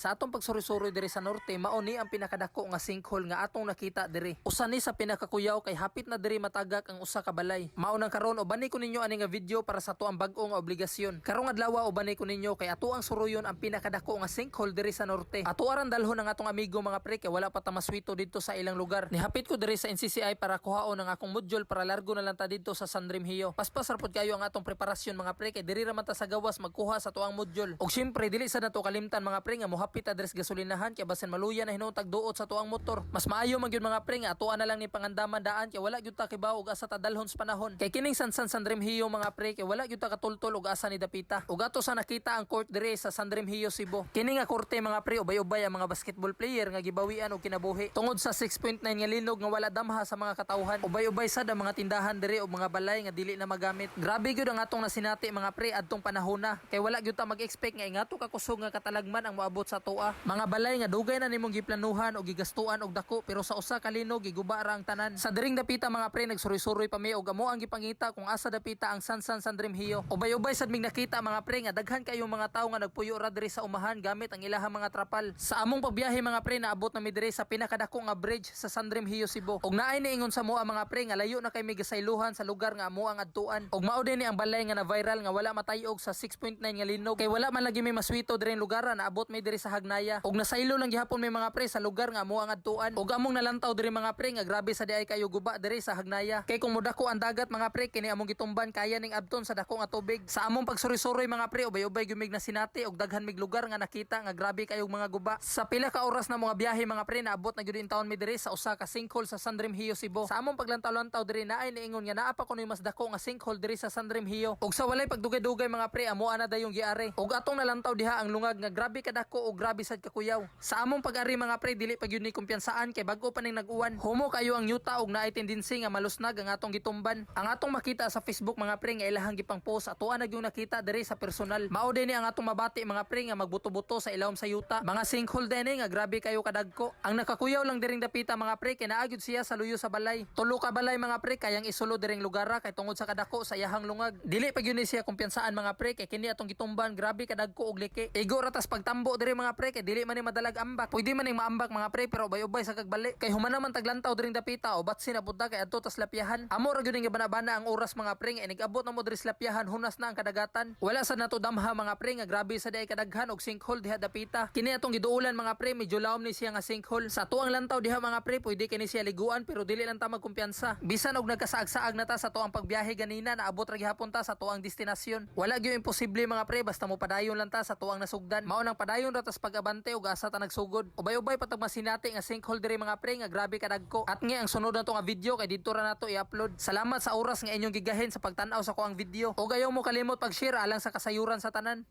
Sa atong pagsuri-suri diri sa norte, mao ni ang pinakadako nga sinkhole nga atong nakita diri. Usa ni sa pinakakuyaw kay hapit na diri matagak ang usa ka balay. Mao nang karon ubani ko ninyo ani nga video para sa tuang bag-o nga obligasyon. Karong adlaw ubani ko ninyo kay ato ang suruyon ang pinakadako nga sinkhole diri sa norte. Ato aran dalhon ang atong amigo mga pre kay wala pa ta maswito dito sa ilang lugar. Nihapit ko diri sa NCCI para kuhaon ang akong module para largo na lang ta dito sa San Remigio. Paspas rapod kayo ang atong preparasyon mga pre kay diri ra man ta sa gawas magkuha sa tuang module. Og syempre dili sa nato kalimtan mga pre nga mohapit adres gasolinahan kay basin maluya na hinutag duot sa tuang motor. Mas maayo man gyud mga pre nga na lang ni pangandaman daan kay wala gyud ta kibaw og asa ta dalhon sa panahon. Kay kining San San San Remigio mga pre kay wala gyud ta katultol og asa ni dapita. Ug ato sa nakita ang court diri sa San Remigio Cebu. Kini nga korte mga pre ubay-ubay ang mga basketball player nga gibawian og kinabuhi. Tungod sa 6.9 nga linog nga wala damha sa mga katawhan. Ubay-ubay sad ang mga tindahan diri og mga balay nga dili na magamit. Grabe gyud ang atong nasinati mga pre adtong panahon na. Kay wala gyud ta mag-expect nga ingato ka kusog nga katalagman ang moabot sa toa. Mga balay nga dugay na nimong giplanuhan og gigastuan og dako pero sa usa ka linog giguba ra ang tanan. Sa diring dapita mga pre nagsuroy-suroy pa mi og amo ang gipangita kung asa dapita ang San San Remigio. Ubay-ubay sad mig nakita mga pre nga daghan kayo mga tawo nga nagpuyo ra diri sa umahan gamit ang ilahang mga trapal. Sa among pagbiyahe mga pre naabot na mi diri sa pinakadako nga bridge sa San Remigio Cebu. Og naay niingon sa moa mga pre nga layo na kay mi gasayluhan sa lugar nga amo ang adtuan. Og mao din ni ang balay nga na viral nga wala matayog sa 6.9 nga linog. Kay wala man lagi may maswito diri lugar na abot mi diri sa Hagnaya. Og nasaylo lang gihapon may mga pre sa lugar nga amo ang adtuan. Og among nalantaw diri mga pre nga grabe sa diay kayo guba diri sa Hagnaya. Kay kung modako ang dagat mga pre kini among gitumban kaya ning abton sa dako nga tubig. Sa among pagsuri-suroy mga pre ubay-ubay gumig na sinati og daghan mig lugar nga nakita nga grabe kayong mga guba. Sa pila ka oras na mga biyahe mga pre naabot na gyud in taon mi diri sa usa ka sinkhole sa San Remigio Cebu. Sa among paglantaw-lantaw diri naay niingon nga naa pa kunoy mas dako nga sinkhole diri sa San Remigio. Og sa walay pagdugay-dugay mga pre amo ana dayong giari. Og atong nalantaw diha ang lungag nga grabe kadako og grabe sad kakuyaw. Sa among pag-ari mga pre dili pa gyud ni kumpiyansaan kay bag-o pa ning nag-uwan. Humo kayo ang yuta og naay tendency nga malusnag ang atong gitumban. Ang atong makita sa Facebook mga pre nga ilahang gipang post atuan na gyud nakita diri sa personal. Mao din ni ang atong mabati mga pre nga magbuto-buto sa ilawom sa yuta. Mga sinkhole din eh, nga grabe kayo kadagko. Ang nakakuyaw lang diring dapita mga pre kay naagid siya sa luyo sa balay. Tulo ka balay mga pre kayang isulo diring lugara kay tungod sa kadako sa yahang lungag. Dili pa gyud ni siya kumpiyansaan mga pre kay kini atong gitumban grabe kadagko og liki. Igo ra tas pagtambo diri mga pre kay dili man ni madalag ambak. Pwede man ning maambak mga pre pero ubay-ubay sa kagbali. Kay human naman taglantaw diring dapita o bat sinabudda kay adto tas lapyahan. Amo ra gyud ning gibanabana ang oras mga pre nga nigabot na mo diri lapyahan hunas na ang kadagatan. Wala sa nato damha mga pre nga grabe sa day kadaghan og sinkhole diha dapita. Kini atong giduulan mga pre medyo lawom ni siya nga sinkhole. Sa tuang lantaw diha mga pre pwede kini siya liguan pero dili lang ta magkumpiyansa. Bisan og nagkasaag-saag na ta sa tuang pagbiyahe ganina naabot ra gihapon ta sa tuang destinasyon. Wala gyud imposible mga pre basta mo padayon lang ta sa tuang nasugdan. Mao nang padayon ra tas pag-abante og asa ta nagsugod. Ubay-ubay patag masinati nga sinkhole diri mga pre nga grabe kadagko. At nga ang sunod na to nga video kay dito ra nato i-upload. Salamat sa oras nga inyong gigahin sa pagtan-aw sa ko ang video. O gayaw mo kalimot pag-share alang sa kasayuran sa tanan.